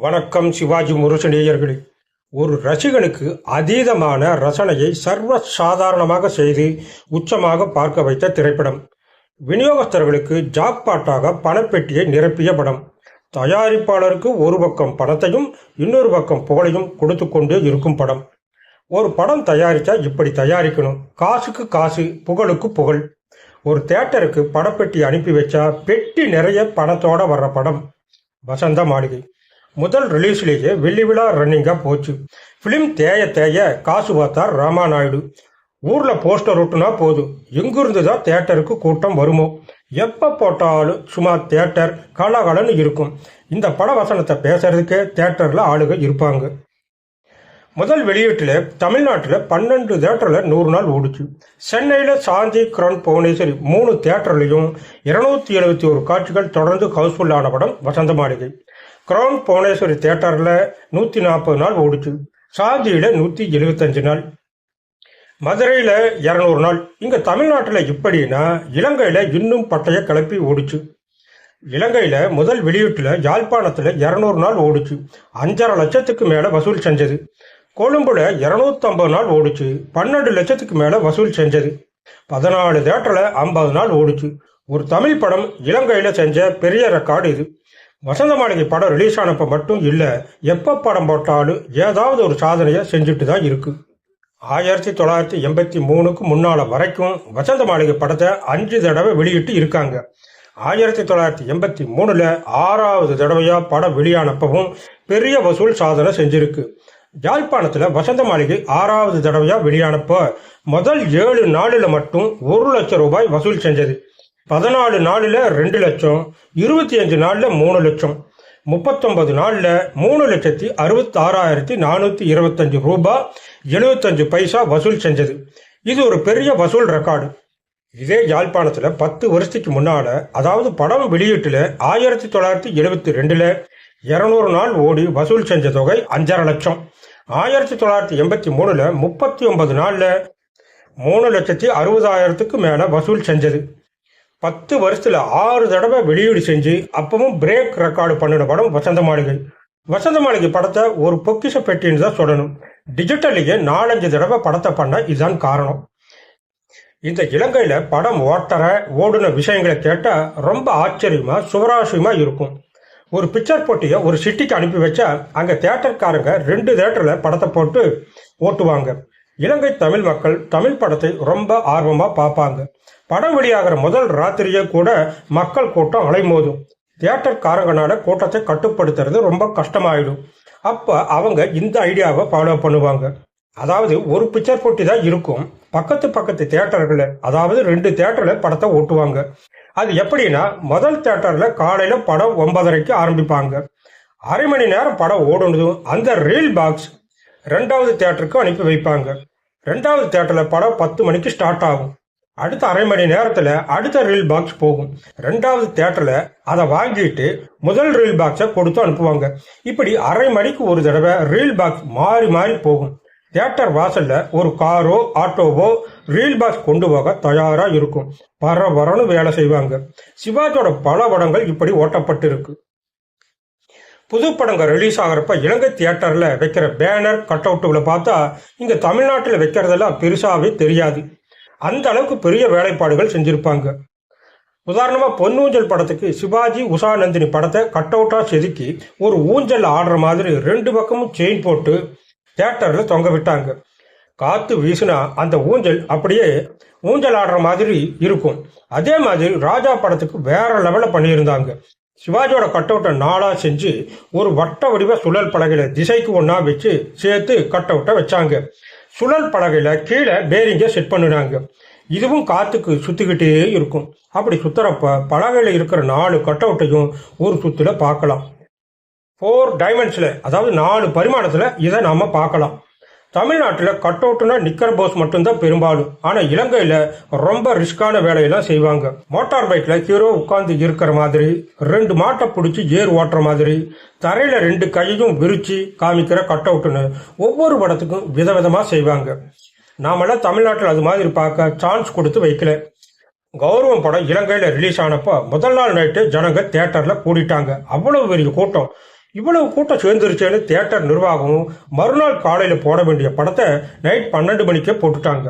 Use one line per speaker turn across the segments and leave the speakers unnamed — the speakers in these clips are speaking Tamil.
வணக்கம் சிவாஜி முரசநேயர்களே ஒரு ரசிகனுக்கு அதீதமான ரசனையை சர்வ சாதாரணமாக செய்து உச்சமாக பார்க்க வைத்த திரைப்படம். விநியோகஸ்தர்களுக்கு ஜாக்பாட்டாக பணப்பெட்டியை நிரப்பிய படம். தயாரிப்பாளருக்கு ஒரு பக்கம் பணத்தையும் இன்னொரு பக்கம் புகழையும் கொடுத்து கொண்டே இருக்கும் படம். ஒரு படம் தயாரித்தா இப்படி தயாரிக்கணும். காசுக்கு காசு புகழுக்கு புகழ். ஒரு தேட்டருக்கு படப்பெட்டி அனுப்பி வச்சா பெட்டி நிறைய பணத்தோட வர்ற படம். வசந்த மாளிகை. முதல் ரிலீஸ்லேயே வெள்ளி விழா ரன்னிங்காக போச்சு. ஃபிலிம் தேய தேய காசு பார்த்தார் ராமாநாயுடு. ஊரில் போஸ்டர் ஒட்டுனா போதும். எங்கிருந்து தான் தேட்டருக்கு கூட்டம் வருமோ? எப்போ போட்டாலும் சும்மா தேட்டர் கலகலன்னு இருக்கும். இந்த பட வசனத்தை பேசுறதுக்கே தேட்டரில் ஆளுங்க இருப்பாங்க. முதல் வெளியீட்டில் தமிழ்நாட்டில் பன்னெண்டு தேட்டரில் நூறு நாள் ஓடுச்சு. சென்னையில் சாந்தி கிரண் புவனேஸ்வரி மூணு தேட்டர்லையும் இருநூத்தி எழுபத்தி ஒரு காட்சிகள் தொடர்ந்து ஹவுஸ்ஃபுல்லான படம் வசந்த மாளிகை. கிரௌன் புவனேஸ்வரி தேட்டரில் நூற்றி நாற்பது நாள் ஓடிச்சு. சாந்தியில் நூற்றி எழுபத்தஞ்சு நாள். மதுரையில் இரநூறு நாள். இங்கே தமிழ்நாட்டில் இப்படின்னா இலங்கையில் இன்னும் பட்டைய கிளப்பி ஓடுச்சு. இலங்கையில் முதல் வெளியீட்டில் யாழ்ப்பாணத்தில் இரநூறு நாள் ஓடுச்சு. அஞ்சரை லட்சத்துக்கு மேலே வசூல் செஞ்சது. கொழும்புல இரநூத்தம்பது நாள் ஓடுச்சு. பன்னெண்டு லட்சத்துக்கு மேலே வசூல் செஞ்சது. பதினாலு தேட்டரில் ஐம்பது நாள் ஓடுச்சு. ஒரு தமிழ் படம் இலங்கையில் செஞ்ச பெரிய ரெக்கார்டு இது. வசந்த மாளிகை படம் ரிலீஸ் ஆனப்போ மட்டும் இல்லை எப்போ படம் போட்டாலும் ஏதாவது ஒரு சாதனையை செஞ்சுட்டு தான் இருக்கு. ஆயிரத்தி தொள்ளாயிரத்தி எண்பத்தி மூணுக்கு முன்னால் வரைக்கும் வசந்த மாளிகை படத்தை அஞ்சு தடவை வெளியிட்டு இருக்காங்க. ஆயிரத்தி தொள்ளாயிரத்தி எண்பத்தி மூணில் ஆறாவது தடவையாக படம் வெளியானப்பவும் பெரிய வசூல் சாதனை செஞ்சிருக்கு. யாழ்ப்பாணத்தில் வசந்த மாளிகை ஆறாவது தடவையாக வெளியானப்போ முதல் ஏழு நாளில் மட்டும் ஒரு லட்சம் ரூபாய் வசூல் செஞ்சது. பதினாலு நாளில் ரெண்டு லட்சம் இருபத்தி அஞ்சு நாளில் மூணு லட்சம். முப்பத்தொன்பது நாளில் மூணு லட்சத்தி அறுபத்தாறாயிரத்தி நானூற்றி இருபத்தஞ்சு ரூபா எழுபத்தஞ்சு பைசா வசூல் செஞ்சது. இது ஒரு பெரிய வசூல் ரெக்கார்டு. இதே யாழ்ப்பாணத்தில் பத்து வருஷத்துக்கு முன்னால் அதாவது படம் வெளியீட்டில் ஆயிரத்தி தொள்ளாயிரத்தி எழுபத்தி ரெண்டில் இரநூறு நாள் ஓடி வசூல் செஞ்ச தொகை அஞ்சரை லட்சம். ஆயிரத்தி தொள்ளாயிரத்தி எண்பத்தி மூணில் முப்பத்தி ஒன்பது நாளில் மூணு லட்சத்தி அறுபதாயிரத்துக்கு மேலே வசூல் செஞ்சது. பத்து வருஷத்தில் ஆறு தடவை வெளியீடு செஞ்சு அப்பவும் பிரேக் ரெக்கார்டு பண்ணின படம் வசந்த மாளிகை. வசந்த மாளிகை படத்தை ஒரு பொக்கிஷ பெட்டின்னு தான் சொல்லணும். டிஜிட்டல்லையே நாலஞ்சு தடவை படத்தை பண்ண இதுதான் காரணம். இந்த இலங்கையில் படம் ஓட்டற ஓடுன விஷயங்களை கேட்டால் ரொம்ப ஆச்சரியமாக சுவராசியமாக இருக்கும். ஒரு பிக்சர் போட்டியை ஒரு சிட்டிக்கு அனுப்பி வச்சா அங்கே தேட்டர்காரங்க ரெண்டு தேட்டரில் படத்தை போட்டு ஓட்டுவாங்க. இலங்கை தமிழ் மக்கள் தமிழ் படத்தை ரொம்ப ஆர்வமா பார்ப்பாங்க. படம் வெளியாகிற முதல் ராத்திரியே கூட மக்கள் கூட்டம் அலைமோதும். தியேட்டர்காரங்கனால கூட்டத்தை கட்டுப்படுத்துறது ரொம்ப கஷ்டமாயிடும். அப்போ அவங்க இந்த ஐடியாவை ஃபாலோ பண்ணுவாங்க. அதாவது ஒரு பிக்சர் போட்டி தான் இருக்கும். பக்கத்து பக்கத்து தியேட்டர்களில் அதாவது ரெண்டு தியேட்டர்ல படத்தை ஓட்டுவாங்க. அது எப்படின்னா முதல் தியேட்டர்ல காலையில் படம் ஒன்பதரைக்கு ஆரம்பிப்பாங்க. அரை மணி நேரம் படம் ஓடுனதும் அந்த ரீல் பாக்ஸ் ரெண்டாவது தேட்டருக்கு அனுப்பி வைப்பாங்க. ரெண்டாவது தேட்டரில் படம் பத்து மணிக்கு ஸ்டார்ட் ஆகும். அடுத்த அரை மணி நேரத்தில் அடுத்த ரீல் பாக்ஸ் போகும். ரெண்டாவது தேட்டரில் அதை வாங்கிட்டு முதல் ரீல் பாக்ஸை கொடுத்து அனுப்புவாங்க. இப்படி அரை மணிக்கு ஒரு தடவை ரீல் பாக்ஸ் மாறி மாறி போகும். தியேட்டர் வாசல்ல ஒரு காரோ ஆட்டோவோ ரீல் பாக்ஸ் கொண்டு போக தயாரா இருக்கும். பரபரன்னு வேலை செய்வாங்க. சிவாஜியோட பல படங்கள் இப்படி ஓட்டப்பட்டு இருக்கு புது படங்கள் ரிலீஸ் ஆகிறப்ப இலங்கை தியேட்டரில் வைக்கிற பேனர் கட் அவுட்டுகளை பார்த்தா இங்கே தமிழ்நாட்டில் வைக்கிறதெல்லாம் பெருசாகவே தெரியாது. அந்த அளவுக்கு பெரிய வேலைப்பாடுகள் செஞ்சுருப்பாங்க. உதாரணமாக பொன்னூஞ்சல் படத்துக்கு சிவாஜி உஷா நந்தினி படத்தை கட் அவுட்டாக செதுக்கி ஒரு ஊஞ்சல் ஆடுற மாதிரி ரெண்டு பக்கமும் செயின் போட்டு தேட்டரில் தொங்க விட்டாங்க. காற்று வீசினா அந்த ஊஞ்சல் அப்படியே ஊஞ்சல் ஆடுற மாதிரி இருக்கும். அதே மாதிரி ராஜா படத்துக்கு வேற லெவலில் பண்ணியிருந்தாங்க. சிவாஜியோட கட் அவுட்டை நாளா செஞ்சு ஒரு வட்ட வடிவ சுழல் பலகையில திசைக்கு ஒன்றா வச்சு சேர்த்து கட் அவுட்டை வச்சாங்க. சுழல் பலகையில கீழே பேரிங்க செட் பண்ணினாங்க. இதுவும் காத்துக்கு சுத்திக்கிட்டே இருக்கும். அப்படி சுத்துறப்ப பலகையில இருக்கிற நாலு கட் அவுட்டையும் ஒரு சுத்துல பார்க்கலாம். ஃபோர் டைமென்ஷன்ல அதாவது நாலு பரிமாணத்தில் இதை நாம பார்க்கலாம். தமிழ்நாட்டில் கட் அவுட்னா நிக்கர் போஸ் மட்டும்தான் பெரும்பாலும். ஆனால் இலங்கையில் ரொம்ப ரிஸ்கான வேலையெல்லாம் செய்வாங்க. மோட்டார் பைக்கில் ஹீரோ உட்காந்து இருக்கிற மாதிரி ரெண்டு மாட்டை பிடிச்சி ஏர் ஓட்டுற மாதிரி தரையில் ரெண்டு கையையும் விரிச்சு காமிக்கிற கட் அவுட்டுன்னு ஒவ்வொரு படத்துக்கும் விதவிதமாக செய்வாங்க. நாமெல்லாம் தமிழ்நாட்டில் அது மாதிரி பார்க்க சான்ஸ் கொடுத்து வைக்கல. கௌரவம் படம் இலங்கையில் ரிலீஸ் ஆனப்போ முதல் நாள் நைட்டு ஜனங்க தேட்டரில் கூடிட்டாங்க. அவ்வளோ பெரிய கூட்டம். இவ்வளவு கூட்டம் சேர்ந்துருச்சேன்னு தியேட்டர் நிர்வாகமும் மறுநாள் காலையில் போட வேண்டிய படத்தை நைட் பன்னெண்டு மணிக்கே போட்டுட்டாங்க.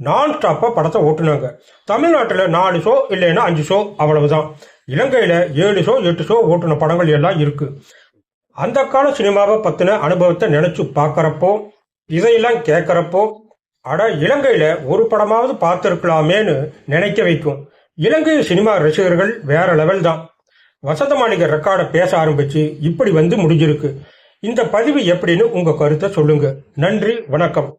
நான் ஸ்டாப்பாக படத்தை ஓட்டுனாங்க. தமிழ்நாட்டில் நாலு ஷோ இல்லைன்னா அஞ்சு ஷோ அவ்வளவுதான். இலங்கையில் ஏழு ஷோ எட்டு ஷோ ஓட்டுன படங்கள் எல்லாம் இருக்கு. அந்த கால சினிமாவை பற்றின அனுபவத்தை நினச்சி பார்க்குறப்போ இதையெல்லாம் கேட்குறப்போ அட இலங்கையில் ஒரு படமாவது பார்த்துருக்கலாமேன்னு நினைக்க வைக்கும். இலங்கை சினிமா ரசிகர்கள் வேற லெவல் தான். வசந்தமாளிகை ரெக்கார்டை பேச ஆரம்பிச்சு இப்படி வந்து முடிஞ்சிருக்கு. இந்த பதிவு எப்படின்னு உங்க கருத்தை சொல்லுங்க. நன்றி வணக்கம்.